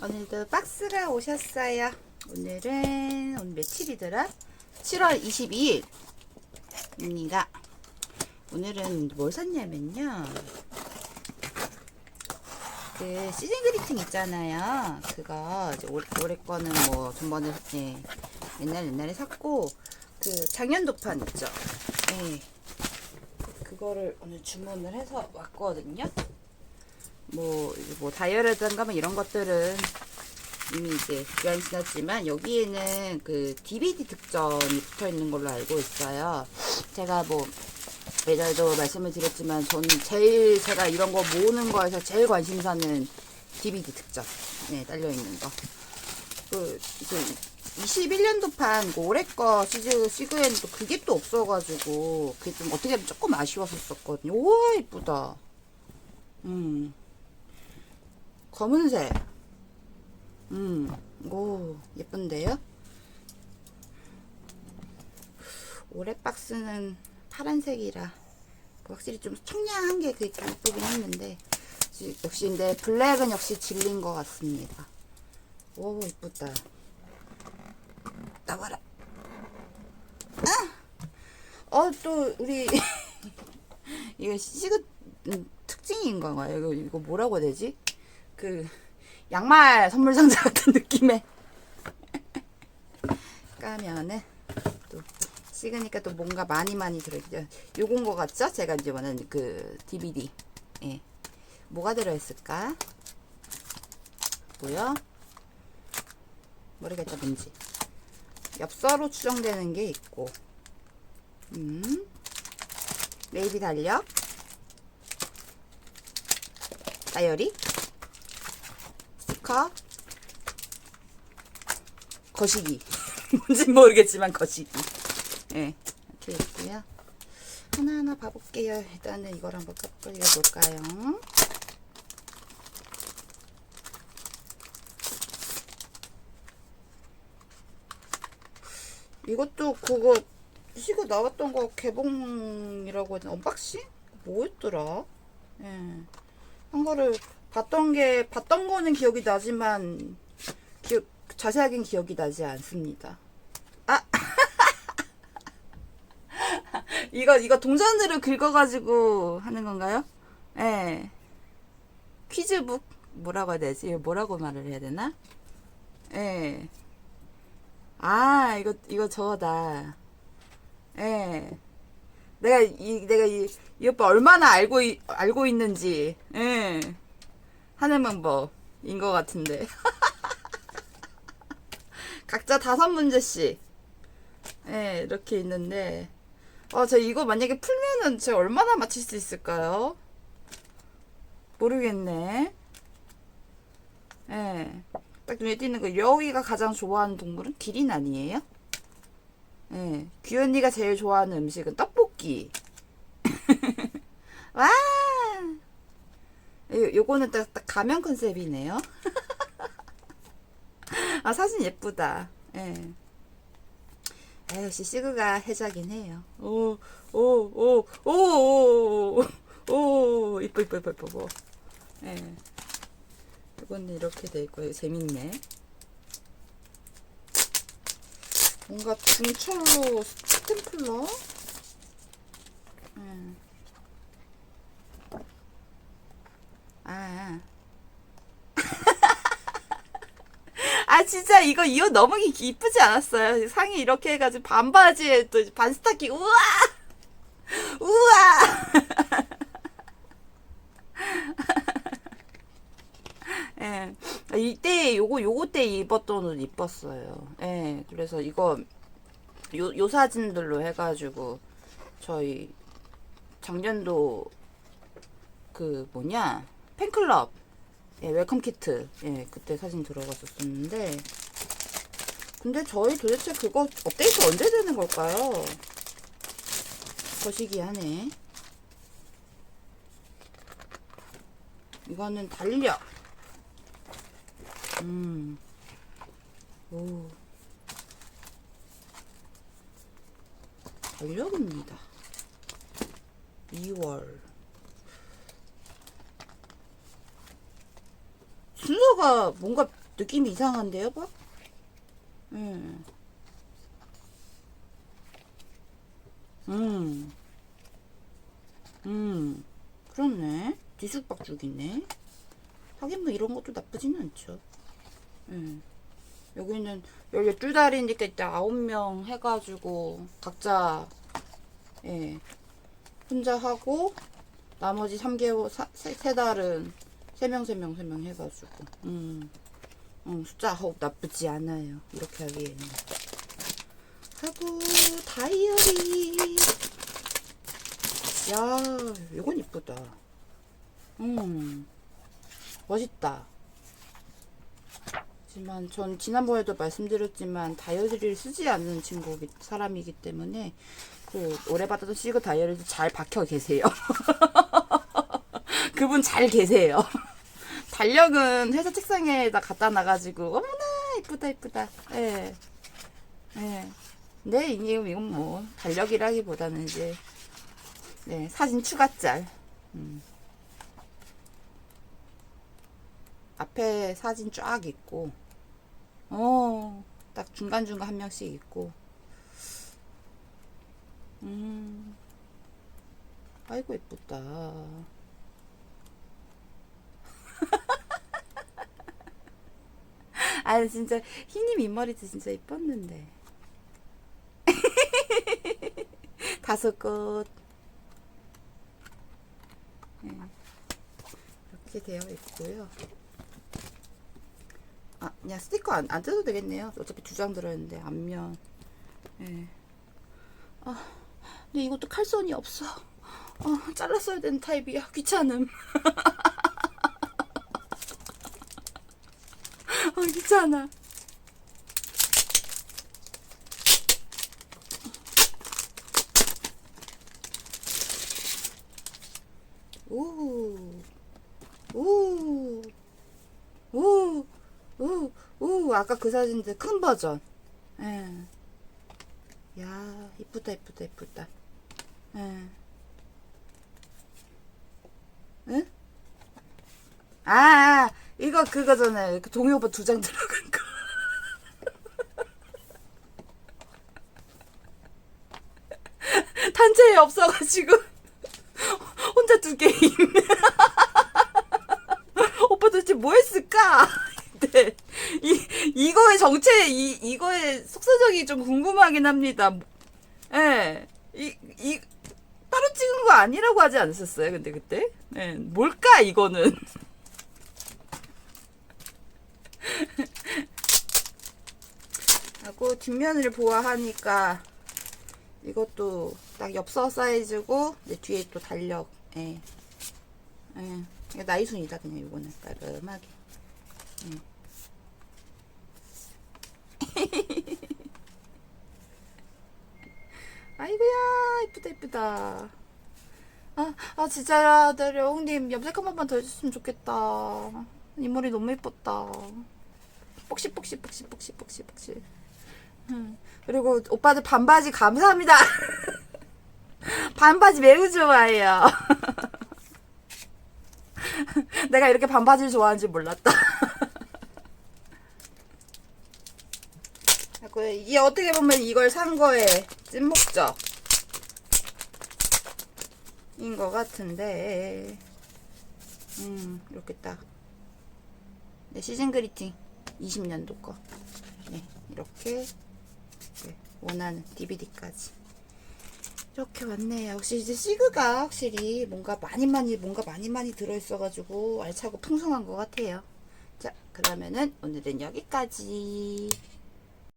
오늘도 박스가 오셨어요. 오늘은 오늘 며칠이더라? 7월 22일입니다. 오늘은 뭘 샀냐면요. 그 시즌 그리팅 있잖아요. 그거 이제 올해, 올해 거는 뭐 전번에 예, 옛날 옛날에 샀고 그 작년도판 있죠. 예. 그거를 오늘 주문을 해서 왔거든요. 뭐, 뭐 다이어트든가 뭐 이런 것들은 이미 이제 기간이 지났지만 여기에는 그 DVD 특전이 붙어 있는 걸로 알고 있어요. 제가 뭐 예전에도 말씀을 드렸지만 저는 제일 제가 이런 거 모으는 거에서 제일 관심사는 DVD 특전 네 딸려 있는 거. 그, 그 21년도 판 그 올해 거 시즈 시그에는 또 그게 또 없어가지고 그게 좀 어떻게 보면 조금 아쉬웠었거든요. 우와 이쁘다. 음. 검은색. 음, 오, 예쁜데요? 올해 박스는 파란색이라 확실히 좀 청량한 게 그게 좀 예쁘긴 했는데 지- 역시 근데 블랙은 역시 질린 것 같습니다. 오, 이쁘다. 나와라. 아! 어, 또 우리 이거 시그 음, 특징인가 봐요. 이거 이거 뭐라고 해야 되지? 그 양말 선물 상자 같은 느낌의 까면은 또 찍으니까 또 뭔가 많이 많이 들어있죠. 요건 거 같죠? 제가 이제 원하는 그 DVD. 예. 뭐가 들어있을까? 뭐요? 모르겠다 뭔지. 엽서로 추정되는 게 있고. 음. 메이비 달력. 다이어리. 스티커. 거시기. 뭔지 모르겠지만 거시기. 예. 이렇게 있고요. 하나하나 봐볼게요. 일단은 이걸 한번 깎아려 볼까요? 이것도 그거 시고 나왔던 거 개봉이라고 되나? 언박싱? 뭐였더라? 예. 한 거를 봤던 게 봤던 거는 기억이 나지만 기억 자세하긴 기억이 나지 않습니다. 아 이거 이거 동전으로 긁어가지고 하는 건가요? 예. 퀴즈북 뭐라고 해야 되지? 뭐라고 말을 해야 되나? 예. 아 이거 이거 저거다. 예. 내가 이 내가 이, 이 오빠 얼마나 알고 이, 알고 있는지 예. 하는 방법인 것 같은데. 각자 다섯 문제씩 예 이렇게 있는데 어저 이거 만약에 풀면은 제가 얼마나 맞힐 수 있을까요? 모르겠네. 예. 딱 눈에 띄는 거 여우이가 가장 좋아하는 동물은 기린 아니에요? 예. 규현이가 제일 좋아하는 음식은 떡볶이. 와! 요, 요거는 딱, 딱 가면 컨셉이네요. 아, 사진 예쁘다. 예. 아, 역시 시그가 해자긴 해요. 오, 오, 오, 오, 오, 오, 오, 이뻐, 이뻐, 이뻐, 이뻐. 예. 이거는 이렇게 돼 있고, 재밌네. 뭔가 중철로 스탬플러? 음. 아. 아. 진짜 이거 이 옷 너무 이- 이쁘지 않았어요? 상의 이렇게 해가지고 반바지에 또 반스타킹. 우와! 우와! 예. 이때 요거 요거 때 입었던 옷 이뻤어요. 예. 그래서 이거 요, 요 사진들로 해가지고 저희 작년도 그 뭐냐 팬클럽 예, 웰컴 키트 예 그때 사진 들어갔었었는데 근데 저희 도대체 그거 업데이트 언제 되는 걸까요? 거시기 하네 이거는 달력 음. 오. 달력입니다. 2월. 순서가 뭔가 느낌이 이상한데요, 봐? 음. 음. 음. 그렇네. 뒤죽박죽 있네. 하긴 뭐 이런 것도 나쁘지는 않죠. 음. 여기는 12달이니까 이따 9명 해가지고 각자 예 혼자 하고 나머지 3개월 사, 세, 세 달은 3명 3명 3명 해가지고. 음, 음 숫자 어, 나쁘지 않아요. 이렇게 하기에는. 하고 다이어리. 야 이건 이쁘다. 음. 멋있다. 하지만 전 지난번에도 말씀드렸지만 다이어리를 쓰지 않는 친구 사람이기 때문에 그 올해 받았던 시그 다이어리도 잘 박혀 계세요. 그분 잘 계세요. 달력은 회사 책상에다 갖다 놔가지고 어머나 이쁘다 이쁘다. 예. 예. 네 이게 이건 뭐 달력이라기보다는 이제 네 사진 추가짤. 음. 앞에 사진 쫙 있고, 어, 딱 중간중간 한 명씩 있고, 음, 아이고, 예쁘다. 아, 진짜, 희님 윗머리도 진짜 예뻤는데. 다섯 꽃. 네. 이렇게 되어 있고요. 아, 그냥 스티커 안, 안 뜯어도 되겠네요. 어차피 두 장 들어있는데, 앞면. 예. 아, 근데 이것도 칼선이 없어. 어, 잘랐어야 되는 타입이야. 귀찮음. 어, 귀찮아. 오, 오, 오. 오, 오, 아까 그 사진들 큰 버전. 예. 야, 이쁘다, 이쁘다, 이쁘다. 예. 응? 아, 아, 이거 그거잖아요. 그 동요버 두장 들어간 거. 단체에 없어가지고 혼자 두 게임. 오빠 도대체 뭐 했을까? 네. 이, 이거의 정체, 이, 이거의 속사정이 좀 궁금하긴 합니다. 예. 이, 이, 따로 찍은 거 아니라고 하지 않으셨어요? 근데 그때? 예. 뭘까, 이거는? 하고, 뒷면을 보아하니까, 이것도 딱 엽서 사이즈고, 뒤에 또 달력, 예. 예. 나이순이다, 그냥 이거는. 깔끔하게. 아이고야 이쁘다 이쁘다 아, 아 진짜 내 려웅님 염색 한 번만 더 해줬으면 좋겠다 이 머리 너무 예뻤다 뽁시 뽁시 뽁시 뽁시 뽁시 뽁시. 음. 그리고 오빠들 반바지 감사합니다. 반바지 매우 좋아해요. 내가 이렇게 반바지를 좋아하는지 몰랐다. 그리고 이게 어떻게 보면 이걸 산 거에 찐 목적. 인것 같은데. 음 이렇게 딱. 네, 시즌 그리팅 20년도 거 네, 이렇게 네, 원하는 DVD까지 이렇게 왔네요. 역시 이제 시그가 확실히 뭔가 많이 많이 뭔가 많이 많이 들어있어가지고 알차고 풍성한 것 같아요. 자 그러면은 오늘은 여기까지.